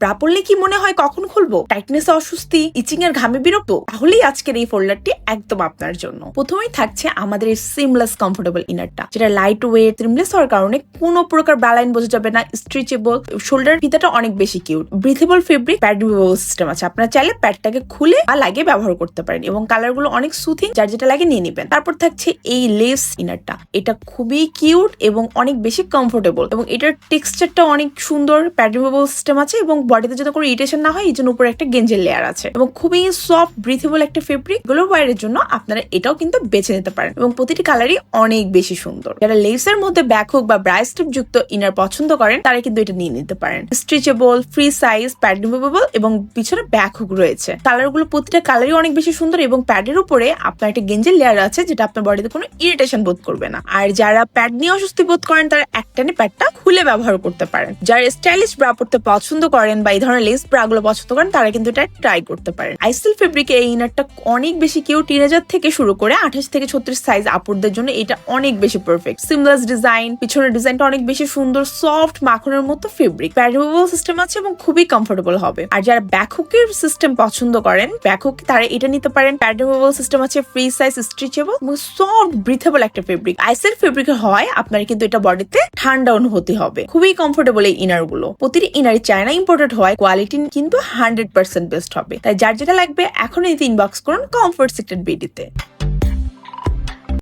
Bra পরলে কি মনে হয় কখন খুলবো? টাইটনেস অস্বস্তি ইচিং এর ঘামে বিরক্ত? তাহলেই আজকের এই ফোল্ডারটি একদম আপনার জন্য। প্রথমেই থাকছে আমাদের সিমলেস কমফোর্টেবল ইনারটা যেটা লাইট ওয়েট সিমলেস হওয়ার কারণে কোনো প্রকার ব্যালাইন বোঝা যাবে না স্ট্রেচেবল শোল্ডার ফিতাটা অনেক বেশি cute breathable fabric pad system আছে। আপনারা চাইলে প্যাডটাকে খুলে বা লাগিয়ে ব্যবহার করতে পারেন এবং কালারগুলো অনেক সুথিং যার যেটা লাগে নিয়ে নেবেন। তারপর থাকছে এই লেস ইনারটা এটা খুবই কিউট এবং অনেক বেশি কমফোর্টেবল এবং এটার টেক্সচারটা অনেক সুন্দর। প্যাড সিস্টেম আছে এবং বডিতে যাতে কোনো ইরিটেশন না হয়, এই জন্য উপরে একটা গেঞ্জের লেয়ার আছে। এবং খুবই সফট ব্রিথেবল একটা ফেব্রিকগুলো ওয়ারের জন্য আপনারা এটাও কিন্তু বেছে নিতে পারেন। এবং প্রতিটি কালারই অনেক বেশি সুন্দর। যারা লেসের মধ্যে ব্যাক হুক বা ব্রাই স্ট্রিপ যুক্ত ইনার পছন্দ করেন, তারা কিন্তু এটা নিয়ে নিতে পারেন। Stretchable free size pad removable এবং পিছনে ব্যাক হুক রয়েছে। কালারগুলো প্রতিটা কালারই অনেক বেশি সুন্দর এবং প্যাডের উপরে আপনার একটা গেঞ্জের লেয়ার আছে, যেটা আপনার বডিতে কোনো ইরিটেশন বোধ করবে না। আর যারা প্যাড নিয়ে অস্বস্তি বোধ করেন, তারা একটানে প্যাডটা খুলে ব্যবহার করতে পারেন। যারা স্টাইলিশ ব্রা পড়তে পছন্দ করেন বা এই ধরনের লেস ব্রা গুলো পছন্দ করেন, তারা কিন্তু এটা ট্রাই করতে পারেন। আইসেল ফেব্রিক এই ইনারটা অনেক বেশি কেউ টিনেজার থেকে শুরু করে আঠাশ থেকে ছত্রিশ সাইজ আপুরদের জন্য এটা অনেক বেশি পারফেক্ট সিমলাস ডিজাইন পিছনের ডিজাইনটা অনেক বেশি সুন্দর সফট মাখনের মতো ফেব্রিক প্যাডেবল সিস্টেম আছে এবং খুবই কমফোর্টেবল হবে। আর যারা ব্যাকহুকের সিস্টেম পছন্দ করেন ব্যাকহুক তারা এটা নিতে পারেন। প্যাডেবল সিস্টেম আছে ফ্রি সাইজ স্ট্রেচেবল এবং সফট ব্রিথেবল একটা ফেব্রিক আইসেল ফেব্রিক হয় আপনার কিন্তু এটা বডিতে ঠান্ডা অনুভূতি হবে। খুবই কমফোর্টেবল এই ইনারগুলো। প্রতিটি ইনারই চায়না ইম্পোর্টেড হয় কোয়ালিটি কিন্তু হান্ড্রেড পার্সেন্ট বেস্ট হবে। তাই যার যেটা লাগবে এখনই ইনবক্স করুন কমফোর্ট সিক্রেট বিডিতে